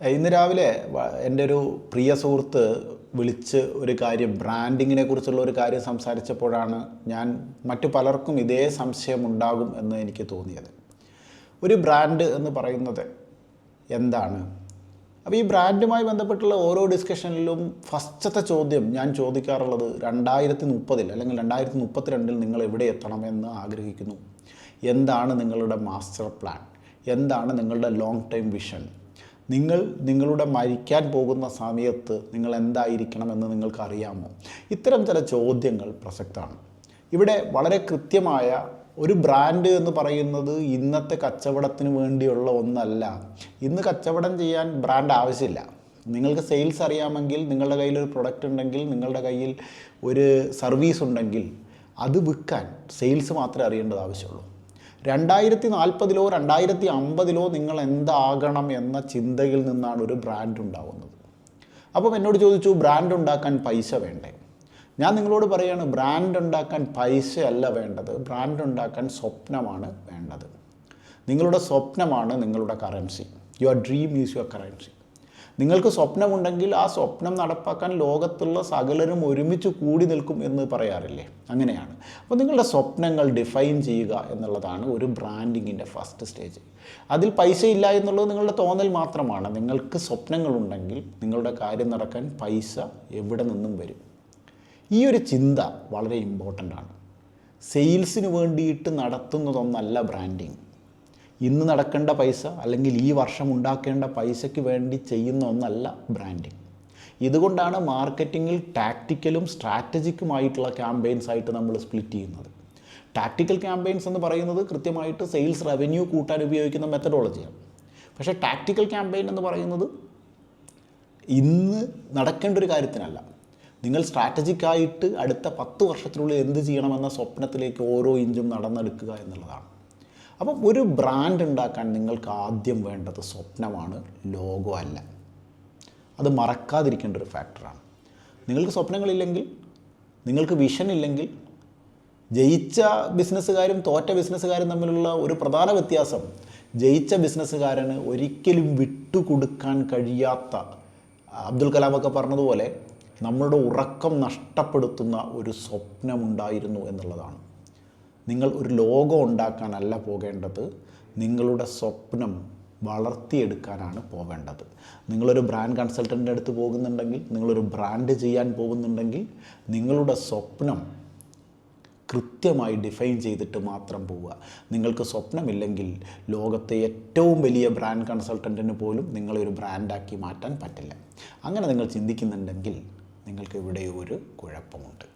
ഇന്ന് രാവിലെ എന്റെ ഒരു പ്രിയ സുഹൃത്ത് വിളിച്ച് ഒരു കാര്യം ബ്രാൻഡിങ്ങിനെ കുറിച്ചുള്ള ഒരു കാര്യം സംസാരിച്ചപ്പോഴാണ് ഞാൻ മറ്റു പലർക്കും ഇതേ സംശയം ഉണ്ടാകും എന്ന് എനിക്ക് തോന്നിയത്. ഒരു ബ്രാൻഡ് എന്ന് പറയുന്നത് എന്താണ്? അപ്പോൾ ഈ ബ്രാൻഡുമായി ബന്ധപ്പെട്ടുള്ള ഓരോ ഡിസ്കഷനിലും ഫസ്റ്റത്തെ ചോദ്യം ഞാൻ ചോദിക്കാറുള്ളത് രണ്ടായിരത്തി മുപ്പതിൽ അല്ലെങ്കിൽ രണ്ടായിരത്തി മുപ്പത്തിരണ്ടിൽ നിങ്ങൾ എവിടെ എത്തണമെന്ന് ആഗ്രഹിക്കുന്നു? എന്താണ് നിങ്ങളുടെ മാസ്റ്റർ പ്ലാൻ എന്താണ് നിങ്ങളുടെ ലോങ് ടൈം വിഷൻ നിങ്ങൾ നിങ്ങളുടെ മരിക്കാൻ പോകുന്ന സമയത്ത് നിങ്ങൾ എന്തായിരിക്കണം എന്ന് നിങ്ങൾക്ക് അറിയാമോ ഇത്തരം ചില ചോദ്യങ്ങൾ പ്രസക്തമാണ്. ഇവിടെ വളരെ കൃത്യമായ ഒരു ബ്രാൻഡ് എന്ന് പറയുന്നത് ഇന്നത്തെ കച്ചവടത്തിന് വേണ്ടിയുള്ള ഒന്നല്ല. ഇന്ന് കച്ചവടം ചെയ്യാൻ ബ്രാൻഡ് ആവശ്യമില്ല. നിങ്ങൾക്ക് സെയിൽസ് അറിയാമെങ്കിൽ നിങ്ങളുടെ കയ്യിൽ ഒരു പ്രൊഡക്റ്റ് ഉണ്ടെങ്കിൽ നിങ്ങളുടെ കയ്യിൽ ഒരു സർവീസ് ഉണ്ടെങ്കിൽ അത് വിൽക്കാൻ സെയിൽസ് മാത്രമേ അറിയേണ്ടത് ആവശ്യമുള്ളൂ. രണ്ടായിരത്തി നാൽപ്പതിലോ രണ്ടായിരത്തി അമ്പതിലോ നിങ്ങൾ എന്താകണം എന്ന ചിന്തയിൽ നിന്നാണ് ഒരു ബ്രാൻഡ് ഉണ്ടാവുന്നത്. അപ്പം എന്നോട് ചോദിച്ചു ബ്രാൻഡ് ഉണ്ടാക്കാൻ പൈസ വേണ്ടേ? ഞാൻ നിങ്ങളോട് പറയാണ് ബ്രാൻഡ് ഉണ്ടാക്കാൻ പൈസയല്ല വേണ്ടത്. ബ്രാൻഡ് ഉണ്ടാക്കാൻ സ്വപ്നമാണ് വേണ്ടത്. നിങ്ങളുടെ സ്വപ്നമാണ് നിങ്ങളുടെ currency your dream is your currency നിങ്ങൾക്ക് സ്വപ്നമുണ്ടെങ്കിൽ ആ സ്വപ്നം നടപ്പാക്കാൻ ലോകത്തുള്ള സകലരും ഒരുമിച്ച് കൂടി നിൽക്കും എന്ന് പറയാറില്ലേ? അങ്ങനെയാണ്. അപ്പോൾ നിങ്ങളുടെ സ്വപ്നങ്ങൾ ഡിഫൈൻ ചെയ്യുക എന്നുള്ളതാണ് ഒരു ബ്രാൻഡിങ്ങിന്റെ ഫസ്റ്റ് സ്റ്റേജ് അതിൽ പൈസ ഇല്ല എന്നുള്ളത് നിങ്ങളുടെ തോന്നൽ മാത്രമാണ്. നിങ്ങൾക്ക് സ്വപ്നങ്ങളുണ്ടെങ്കിൽ നിങ്ങളുടെ കാര്യം നടക്കാൻ പൈസ എവിടെ നിന്നും വരും? ഈ ഒരു ചിന്ത വളരെ ഇമ്പോർട്ടന്റ് ആണ്. സെയിൽസിന് വേണ്ടിയിട്ട് നടത്തുന്നതൊന്നല്ല ബ്രാൻഡിങ് ഇന്ന് നടക്കേണ്ട പൈസ അല്ലെങ്കിൽ ഈ വർഷം ഉണ്ടാക്കേണ്ട പൈസയ്ക്ക് വേണ്ടി ചെയ്യുന്ന ഒന്നല്ല ബ്രാൻഡിങ് ഇതുകൊണ്ടാണ് മാർക്കറ്റിങ്ങിൽ ടാക്റ്റിക്കലും സ്ട്രാറ്റജിക്കുമായിട്ടുള്ള ക്യാമ്പയിൻസ് ആയിട്ട് നമ്മൾ സ്പ്ലിറ്റ് ചെയ്യുന്നത്. ടാക്റ്റിക്കൽ ക്യാമ്പയിൻസ് എന്ന് പറയുന്നത് കൃത്യമായിട്ട് സെയിൽസ് റവന്യൂ കൂട്ടാൻ ഉപയോഗിക്കുന്ന മെത്തഡോളജിയാണ് പക്ഷേ ടാക്റ്റിക്കൽ ക്യാമ്പയിൻ എന്ന് പറയുന്നത് ഇന്ന് നടക്കേണ്ട ഒരു കാര്യത്തിനല്ല. നിങ്ങൾ സ്ട്രാറ്റജിക്കായിട്ട് അടുത്ത പത്ത് വർഷത്തിനുള്ളിൽ എന്ത് ചെയ്യണമെന്ന സ്വപ്നത്തിലേക്ക് ഓരോ ഇഞ്ചും നടന്നെടുക്കുക എന്നുള്ളതാണ്. അപ്പം ഒരു ബ്രാൻഡ് ഉണ്ടാക്കാൻ നിങ്ങൾക്ക് ആദ്യം വേണ്ടത് സ്വപ്നമാണ് ലോഗോ അല്ല അത് മറക്കാതിരിക്കേണ്ട ഒരു ഫാക്ടറാണ് നിങ്ങൾക്ക് സ്വപ്നങ്ങളില്ലെങ്കിൽ നിങ്ങൾക്ക് വിഷൻ ഇല്ലെങ്കിൽ ജയിച്ച ബിസിനസ്സുകാരും തോറ്റ ബിസിനസ്സുകാരും തമ്മിലുള്ള ഒരു പ്രധാന വ്യത്യാസം ജയിച്ച ബിസിനസ്സുകാരന് ഒരിക്കലും വിട്ടുകൊടുക്കാൻ കഴിയാത്ത അബ്ദുൽ കലാമൊക്കെ പറഞ്ഞതുപോലെ നമ്മളുടെ ഉറക്കം നഷ്ടപ്പെടുത്തുന്ന ഒരു സ്വപ്നമുണ്ടായിരുന്നു എന്നുള്ളതാണ്. നിങ്ങൾ ഒരു ലോകം ഉണ്ടാക്കാനല്ല പോകേണ്ടത്. നിങ്ങളുടെ സ്വപ്നം വളർത്തിയെടുക്കാനാണ് പോവേണ്ടത്. നിങ്ങളൊരു ബ്രാൻഡ് കൺസൾട്ടന്റെ അടുത്ത് പോകുന്നുണ്ടെങ്കിൽ നിങ്ങളൊരു ബ്രാൻഡ് ചെയ്യാൻ പോകുന്നുണ്ടെങ്കിൽ നിങ്ങളുടെ സ്വപ്നം കൃത്യമായി ഡിഫൈൻ ചെയ്തിട്ട് മാത്രം പോവുക. നിങ്ങൾക്ക് സ്വപ്നമില്ലെങ്കിൽ ലോകത്തെ ഏറ്റവും വലിയ ബ്രാൻഡ് കൺസൾട്ടന്റിന് പോലും നിങ്ങളെ ഒരു ബ്രാൻഡാക്കി മാറ്റാൻ പറ്റില്ല. അങ്ങനെ നിങ്ങൾ ചിന്തിക്കുന്നുണ്ടെങ്കിൽ നിങ്ങൾക്ക് ഇവിടെ ഒരു കുഴപ്പമുണ്ട്.